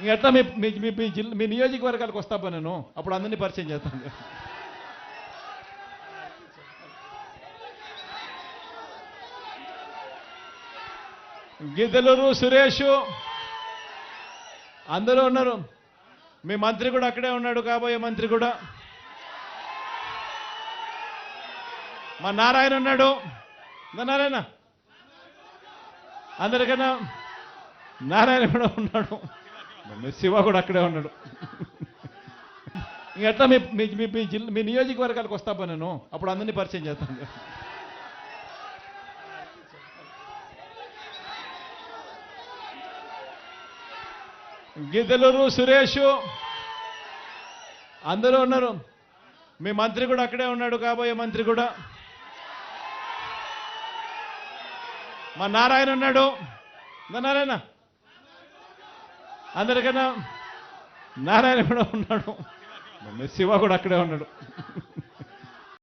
ఇంక ఎట్లా మీ మీ మీ- జిల్లా మీ నియోజకవర్గాలకు వస్తా నేను. అప్పుడు అందరినీ పరిచయం చేస్తాను. గిద్దలూరు సురేష్. అందరూ ఉన్నారు. మీ మంత్రి కూడా అక్కడే ఉన్నాడు కాబోయే మంత్రి కూడా. మా నారాయణ ఉన్నాడు. నారాయణ. అందరికన్నా నారాయణ కూడా ఉన్నాడు. శివ కూడా అక్కడే ఉన్నాడు. ఇంక ఎట్లా మీ మీ- జిల్లా మీ నియోజకవర్గాలకు వస్తా పో నేను. అప్పుడు అందరినీ పరిచయం చేస్తాను. గిద్దలూరు సురేష్ అందరూ ఉన్నారు. మీ మంత్రి కూడా అక్కడే ఉన్నాడు కాబోయే మంత్రి కూడా. మా నారాయణ ఉన్నాడు. నారాయణ. అందరికన్నా నారాయణ కూడా ఉన్నాడు. శివ కూడా అక్కడే ఉన్నాడు.